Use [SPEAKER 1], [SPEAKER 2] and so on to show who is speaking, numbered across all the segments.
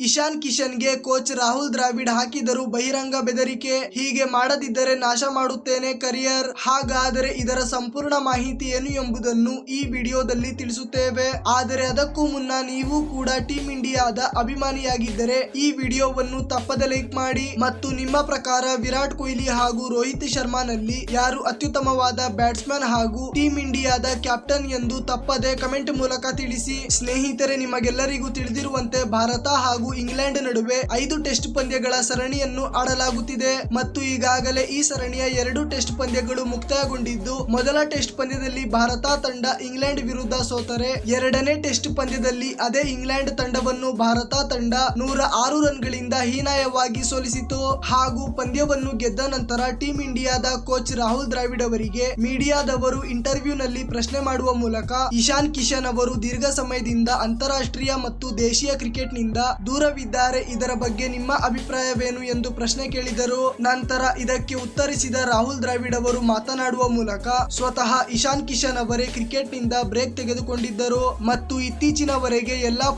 [SPEAKER 1] ಇಶಾನ್ ಕಿಶನ್ಗೆ ಕೋಚ್ ರಾಹುಲ್ ದ್ರಾವಿಡ್ ಹಾಕಿದರು ಬಹಿರಂಗ ಬೆದರಿಕೆ ಹೀಗೆ ಮಾಡದಿದ್ದರೆ ನಾಶ ಮಾಡುತ್ತೇನೆ ಕರಿಯರ್. ಹಾಗಾದರೆ ಇದರ ಸಂಪೂರ್ಣ ಮಾಹಿತಿ ಏನು ಎಂಬುದನ್ನು ಈ ವಿಡಿಯೋದಲ್ಲಿ ತಿಳಿಸುತ್ತೇವೆ. ಆದರೆ ಅದಕ್ಕೂ ಮುನ್ನ ನೀವು ಕೂಡ ಟೀಮ್ ಇಂಡಿಯಾದ ಅಭಿಮಾನಿಯಾಗಿದ್ದರೆ ಈ ವಿಡಿಯೋವನ್ನು ತಪ್ಪದೆ ಲೈಕ್ ಮಾಡಿ ಮತ್ತು ನಿಮ್ಮ ಪ್ರಕಾರ ವಿರಾಟ್ ಕೊಹ್ಲಿ ಹಾಗೂ ರೋಹಿತ್ ಶರ್ಮಾನಲ್ಲಿ ಯಾರು ಅತ್ಯುತ್ತಮವಾದ ಬ್ಯಾಟ್ಸ್ಮನ್ ಹಾಗೂ ಟೀಮ್ ಇಂಡಿಯಾದ ಕ್ಯಾಪ್ಟನ್ ಎಂದು ತಪ್ಪದೆ ಕಮೆಂಟ್ ಮೂಲಕ ತಿಳಿಸಿ. ಸ್ನೇಹಿತರೆ, ನಿಮಗೆಲ್ಲರಿಗೂ ತಿಳಿದಿರುವಂತೆ ಭಾರತ ಹಾಗೂ ಇಂಗ್ಲೆಂಡ್ ನಡುವೆ ಐದು ಟೆಸ್ಟ್ ಪಂದ್ಯಗಳ ಸರಣಿಯನ್ನು ಆಡಲಾಗುತ್ತಿದೆ. ಮತ್ತು ಈಗಾಗಲೇ ಈ ಸರಣಿಯ ಎರಡು ಟೆಸ್ಟ್ ಪಂದ್ಯಗಳು ಮುಕ್ತಾಯಗೊಂಡಿದ್ದು, ಮೊದಲ ಟೆಸ್ಟ್ ಪಂದ್ಯದಲ್ಲಿ ಭಾರತ ತಂಡ ಇಂಗ್ಲೆಂಡ್ ವಿರುದ್ಧ ಸೋತರೆ, ಎರಡನೇ ಟೆಸ್ಟ್ ಪಂದ್ಯದಲ್ಲಿ ಅದೇ ಇಂಗ್ಲೆಂಡ್ ತಂಡವನ್ನು ಭಾರತ ತಂಡ ನೂರ ಆರು ರನ್ಗಳಿಂದ ಹೀನಾಯವಾಗಿ ಸೋಲಿಸಿತು. ಹಾಗೂ ಪಂದ್ಯವನ್ನು ಗೆದ್ದ ನಂತರ ಟೀಂ ಇಂಡಿಯಾದ ಕೋಚ್ ರಾಹುಲ್ ದ್ರಾವಿಡ್ ಅವರಿಗೆ ಮೀಡಿಯಾದವರು ಇಂಟರ್ವ್ಯೂ ನಲ್ಲಿ ಪ್ರಶ್ನೆ ಮಾಡುವ ಮೂಲಕ, ಇಶಾನ್ ಕಿಶನ್ ಅವರು ದೀರ್ಘ ಸಮಯದಿಂದ ಅಂತಾರಾಷ್ಟ್ರೀಯ ಮತ್ತು ದೇಶೀಯ ಕ್ರಿಕೆಟ್ನಿಂದ ದೂರವಿದ್ದಾರೆ, ಇದರ ಬಗ್ಗೆ ನಿಮ್ಮ ಅಭಿಪ್ರಾಯವೇನು ಎಂದು ಪ್ರಶ್ನೆ ಕೇಳಿದರು. ನಂತರ ಇದಕ್ಕೆ ಉತ್ತರಿಸಿದ ರಾಹುಲ್ ದ್ರಾವಿಡ್ ಅವರು ಮಾತನಾಡುವ ಮೂಲಕ ಸ್ವತಃ ಇಶಾನ್ ಕಿಶನ್ ಅವರೇ ಕ್ರಿಕೆಟ್ನಿಂದ ಬ್ರೇಕ್ ತೆಗೆದುಕೊಂಡಿದ್ದರು. ಮತ್ತು ಇತ್ತೀಚಿನವರೆಗೆ ಎಲ್ಲಾ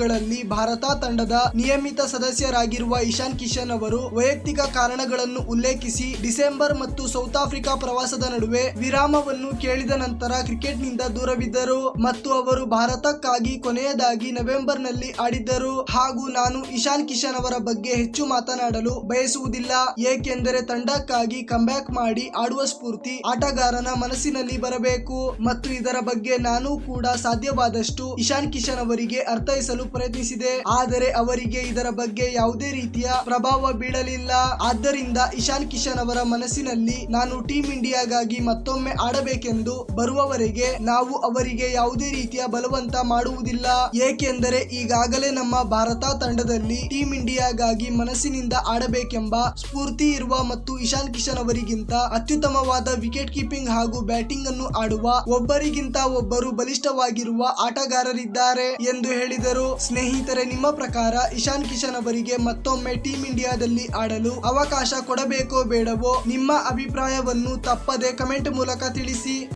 [SPEAKER 1] ಗಳಲ್ಲಿ ಭಾರತ ತಂಡದ ನಿಯಮಿತ ಸದಸ್ಯರಾಗಿರುವ ಇಶಾನ್ ಕಿಶನ್ ಅವರು ವೈಯಕ್ತಿಕ ಕಾರಣಗಳನ್ನು ಉಲ್ಲೇಖಿಸಿ ಡಿಸೆಂಬರ್ ಮತ್ತು ಸೌತ್ ಆಫ್ರಿಕಾ ಪ್ರವಾಸದ ನಡುವೆ ವಿರಾಮವನ್ನು ಕೇಳಿದ ನಂತರ ಕ್ರಿಕೆಟ್ನಿಂದ ದೂರವಿದ್ದರು. ಮತ್ತು ಅವರು ಭಾರತಕ್ಕಾಗಿ ಕೊನೆಯದಾಗಿ ನವೆಂಬರ್ನಲ್ಲಿ ಆಡಿದ್ದರು. ಹಾಗೂ ನಾನು ಇಶಾನ್ ಕಿಶನ್ ಅವರ ಬಗ್ಗೆ ಹೆಚ್ಚು ಮಾತನಾಡಲು ಬಯಸುವುದಿಲ್ಲ. ಏಕೆಂದರೆ ತಂಡಕ್ಕಾಗಿ ಕಂಬ್ಯಾಕ್ ಮಾಡಿ ಆಡುವ ಸ್ಫೂರ್ತಿ ಆಟಗಾರನ ಮನಸ್ಸಿನಲ್ಲಿ ಬರಬೇಕು. ಮತ್ತು ಇದರ ಬಗ್ಗೆ ನಾನು ಕೂಡ ಸಾಧ್ಯವಾದಷ್ಟು ಇಶಾನ್ ಕಿಶನ್ ಅವರಿಗೆ ಅರ್ಥೈಸಲು ಪ್ರಯತ್ನಿಸಿದೆ. ಆದರೆ ಅವರಿಗೆ ಇದರ ಬಗ್ಗೆ ಯಾವುದೇ ರೀತಿಯ ಪ್ರಭಾವ ಬೀಳಲಿಲ್ಲ. ಆದ್ದರಿಂದ ಇಶಾನ್ ಕಿಶನ್ ಅವರ ಮನಸ್ಸಿನಲ್ಲಿ ನಾನು ಟೀಮ್ ಇಂಡಿಯಾಗಾಗಿ ಮತ್ತೊಮ್ಮೆ ಆಡಬೇಕೆಂದು ಬರುವವರೆಗೆ ನಾವು ಅವರಿಗೆ ಯಾವುದೇ ರೀತಿಯ ಬಲವಂತ ಮಾಡುವುದಿಲ್ಲ. ಏಕೆಂದರೆ ಈಗಾಗಲೇ ನಮ್ಮ ಭಾರತ ತಂಡದಲ್ಲಿ ಟೀಂ ಇಂಡಿಯಾಗಾಗಿ ಮನಸ್ಸಿನಿಂದ ಆಡಬೇಕೆಂಬ ಸ್ಫೂರ್ತಿ ಇರುವ ಮತ್ತು ಇಶಾನ್ ಕಿಶನ್ ಅವರಿಗಿಂತ ಅತ್ಯುತ್ತಮವಾದ ವಿಕೆಟ್ ಕೀಪಿಂಗ್ ಹಾಗೂ ಬ್ಯಾಟಿಂಗ್ ಅನ್ನು ಆಡುವ ಒಬ್ಬರಿಗಿಂತ ಒಬ್ಬರು ಬಲಿಷ್ಠವಾಗಿರುವ ಆಟಗಾರರಿದ್ದಾರೆ ಎಂದು ಹೇಳಿದರು. ಸ್ನೇಹಿತರೆ, ನಿಮ್ಮ ಪ್ರಕಾರ ಇಶಾನ್ ಕಿಶನ್ ಅವರಿಗೆ ಮತ್ತೊಮ್ಮೆ ಟೀಂ ಇಂಡಿಯಾದಲ್ಲಿ ಆಡಲು ಅವಕಾಶ ಕೊಡಬೇಕೋ ಬೇಡವೋ ನಿಮ್ಮ ಅಭಿಪ್ರಾಯವನ್ನು ತಪ್ಪದೆ ಕಮೆಂಟ್ ಮೂಲಕ ತಿಳಿಸಿ.